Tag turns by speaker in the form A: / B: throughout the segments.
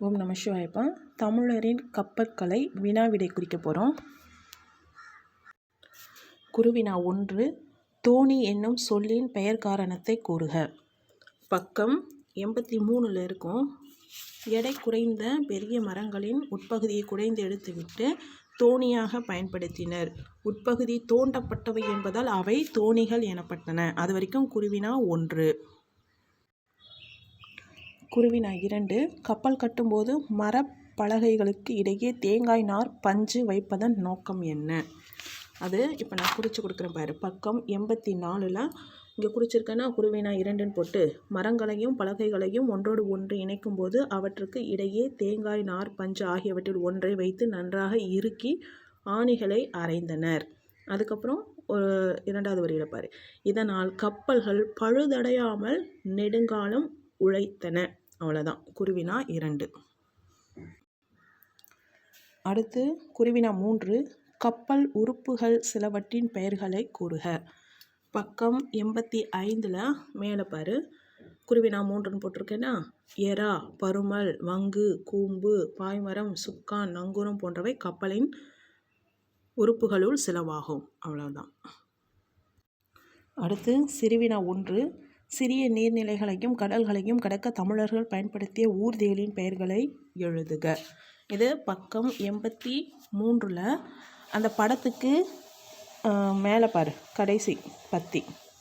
A: ஓம் நம சிவாயப்பா. தமிழரின் கப்பற்கலை வினா விடை குறிக்க போகிறோம் குருவினா ஒன்று தோணி என்னும் சொல்லின் பெயர் காரணத்தை கூறுக. பக்கம் எண்பத்தி மூணில் இருக்கும். எடை குறைந்த பெரிய மரங்களின் உட்பகுதியை குறைந்து எடுத்துவிட்டு தோணியாக பயன்படுத்தினர். உட்பகுதி தோண்டப்பட்டவை என்பதால் அவை தோணிகள் எனப்பட்டன. அது வரைக்கும் குருவினா ஒன்று. குருவினா இரண்டு கப்பல் கட்டும்போது மரப்பலகைகளுக்கு இடையே தேங்காய் நார் பஞ்சு வைப்பதன் நோக்கம் என்ன? அது இப்போ நான் குறித்து கொடுக்குறேன் பாரு. பக்கம் எண்பத்தி நாலில் இங்கே குறிச்சிருக்கேன்னா குருவினா இரண்டுன்னு போட்டு. மரங்களையும் பலகைகளையும் ஒன்றோடு ஒன்று இணைக்கும் போது அவற்றுக்கு இடையே தேங்காய் நார் பஞ்சு ஆகியவற்றில் ஒன்றை வைத்து நன்றாக இறுக்கி ஆணிகளை அரைந்தனர். அதுக்கப்புறம் ஒரு இரண்டாவது வரியில் பாரு. இதனால் கப்பல்கள் பழுதடையாமல் நெடுங்காலம் உழைத்தன. அவ்வளோதான் குருவினா இரண்டு. அடுத்து குருவினா மூன்று. கப்பல் உறுப்புகள் சிலவற்றின் பெயர்களை கூறுக. பக்கம் எண்பத்தி ஐந்தில் மேலே பாரு. குருவினா மூன்றுன்னு போட்டிருக்கேன்னா எறா பருமல் வங்கு கூம்பு பாய்மரம் சுக்கான் நங்கூரம் போன்றவை கப்பலின் உறுப்புகளுள் சிலவாகும். அவ்வளோதான் அடுத்து சிறுவினா ஒன்று. சிறிய நீர்நிலைகளையும் கடல்களையும் கடக்க தமிழர்கள் பயன்படுத்திய ஊர்திகளின் பெயர்களை எழுதுக. இது பக்கம் எண்பத்தி மூன்றில் அந்த படத்துக்கு மேலே பாரு கடைசி பத்தி.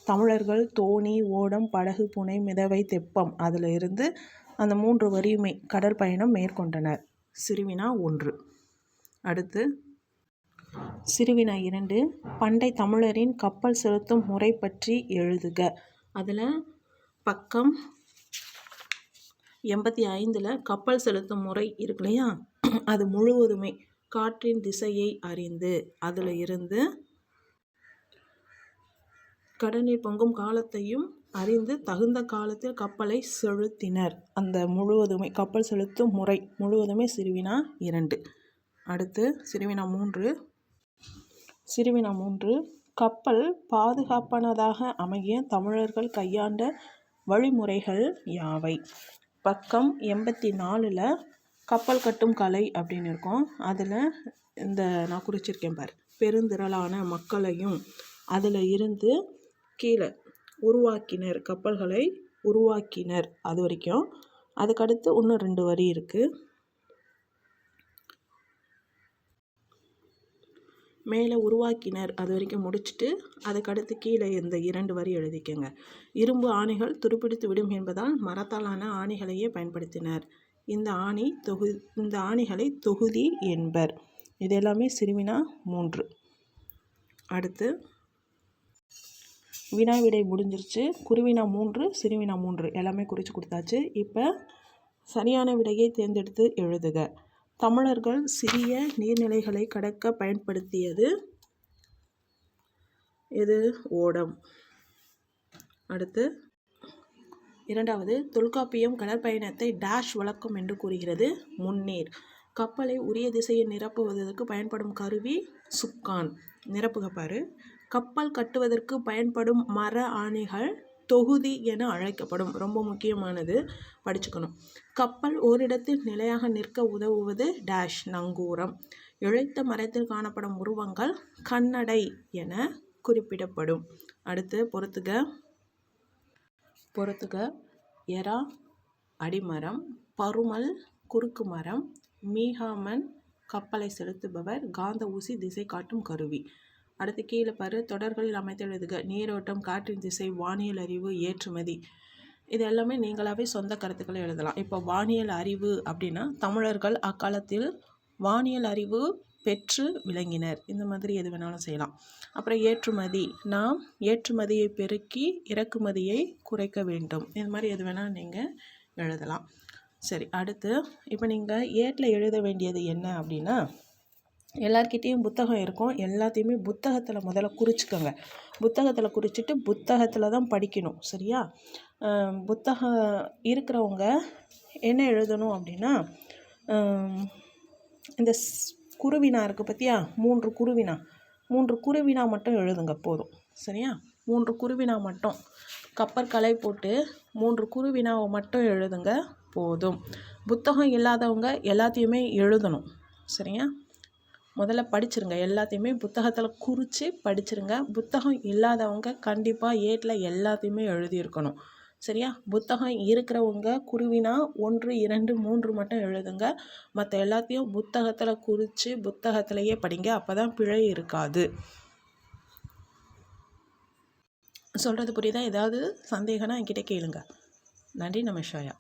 A: தமிழர்கள் தோணி ஓடம் படகு புனை மிதவை தெப்பம். அதில் இருந்து அந்த மூன்று வரியுமே கடற்பயணம் மேற்கொண்டனர். சிறுவினா ஒன்று. அடுத்து சிறுவினா இரண்டு. பண்டை தமிழரின் கப்பல் செலுத்தும் முறை பற்றி எழுதுக. அதில் பக்கம் எண்பத்தி ஐந்தில் கப்பல் செலுத்தும் முறை இருக்கு இல்லையா? அது முழுவதுமே காற்றின் திசையை அறிந்து அதில் இருந்து கடனில் பொங்கும் காலத்தையும் அறிந்து தகுந்த காலத்தில் கப்பலை செலுத்தினர். அந்த முழுவதுமே கப்பல் செலுத்தும் முறை முழுவதுமே சிறுவினா இரண்டு. அடுத்து சிறுவினா மூன்று. சிறுவினா மூன்று கப்பல் பாதுகாப்பானதாக அமைய தமிழர்கள் கையாண்ட வழிமுறைகள் யாவை? பக்கம் எண்பத்தி நாலில் கப்பல் கட்டும் கலை அப்படின்னு இருக்கும். அதில் இந்த நான் குறிச்சிருக்கேன் பார். பெருந்திரளான மக்களையும் அதில் இருந்து கீழே உருவாக்கினர் கப்பல்களை உருவாக்கினர் அது வரைக்கும். அதுக்கடுத்து இன்னும் ரெண்டு வரி இருக்குது மேலே உருவாக்கினர். அது வரைக்கும் முடிச்சுட்டு அதுக்கடுத்து கீழே இந்த இரண்டு வரி எழுதிக்கங்க. இரும்பு ஆணிகள் துருப்பிடித்து விடும் என்பதால் மரத்தாலான ஆணிகளையே பயன்படுத்தினர். இந்த ஆணி தொகு இந்த ஆணிகளை தொகுதி என்பர். இது எல்லாமே சிறுவினா மூன்று. அடுத்து வினா விடை முடிஞ்சிருச்சு. குருவினா மூன்று சிறுவினா மூன்று. எல்லாமே குறித்து கொடுத்தாச்சு. இப்போ சரியான விடையை தேர்ந்தெடுத்து எழுதுக. தமிழர்கள் சிறிய நீர்நிலைகளை கடக்க பயன்படுத்தியது இது ஓடம். அடுத்து இரண்டாவது தொல்காப்பியம் கடற்பயணத்தை டேஷ் வழக்கம் என்று கூறுகிறது. முன்னீர். கப்பலை உரிய திசையை நிரப்புவதற்கு பயன்படும் கருவி சுக்கான். நிரப்புகப்பாரு கப்பல் கட்டுவதற்கு பயன்படும் மர ஆணைகள் தொகுதி என அழைக்கப்படும். ரொம்ப முக்கியமானது படிச்சுக்கணும். கப்பல் ஓரிடத்தில் நிலையாக நிற்க உதவுவது டேஷ் நங்கூரம். இழைத்த மரத்தில் காணப்படும் உருவங்கள் கண்ணடை என குறிப்பிடப்படும். அடுத்து பொறுத்துக. பொறுத்துக. எரா அடிமரம் பருமல் குறுக்கு மரம் மீகாமன் கப்பலை செலுத்துபவர் காந்த ஊசி திசை காட்டும் கருவி. அடுத்து கீழே பாரு தொடர்களில் அமைத்தெழுதுக. நீரோட்டம் காற்றின் திசை வானியல் அறிவு ஏற்றுமதி. இது எல்லாமே நீங்களாகவே சொந்த கருத்துக்களை எழுதலாம். இப்போ வானியல் அறிவு அப்படின்னா தமிழர்கள் அக்காலத்தில் வானியல் அறிவு பெற்று விளங்கினர். இந்த மாதிரி எது வேணாலும் செய்யலாம். அப்புறம் ஏற்றுமதி. நாம் ஏற்றுமதியை பெருக்கி இறக்குமதியை குறைக்க வேண்டும். இது மாதிரி எது வேணால் நீங்கள் எழுதலாம். சரி அடுத்து இப்போ நீங்கள் ஏட்டில் எழுத வேண்டியது என்ன அப்படின்னா எல்லார்கிட்டேயும் புத்தகம் இருக்கும். எல்லாத்தையுமே புத்தகத்தில் முதல்ல குறிச்சிக்கோங்க. புத்தகத்தில் குறிச்சிட்டு புத்தகத்தில் தான் படிக்கணும். சரியா? புத்தகம் இருக்கிறவங்க என்ன எழுதணும் அப்படின்னா இந்த குருவினா இருக்குது பார்த்தியா மூன்று குருவினா. மூன்று குருவினா மட்டும் எழுதுங்க போதும். சரியா? மூன்று குருவினா மட்டும். கப்பற்கலை போட்டு மூன்று குருவினாவை மட்டும் எழுதுங்க போதும். புத்தகம் இல்லாதவங்க எல்லாத்தையுமே எழுதணும். சரியா? முதல்ல படிச்சிருங்க. எல்லாத்தையுமே புத்தகத்தில் குறித்து படிச்சிருங்க. புத்தகம் இல்லாதவங்க கண்டிப்பாக ஏட்டில் எல்லாத்தையுமே எழுதியிருக்கணும். சரியா? புத்தகம் இருக்கிறவங்க குருவினா ஒன்று இரண்டு மூன்று மட்டும் எழுதுங்க. மற்ற எல்லாத்தையும் புத்தகத்தில் குறித்து புத்தகத்திலையே படிங்க. அப்போ தான் பிழை இருக்காது. சொல்கிறது புரியுதா? ஏதாவது சந்தேகம்னா என்கிட்ட கேளுங்க. நன்றி நமஷாயா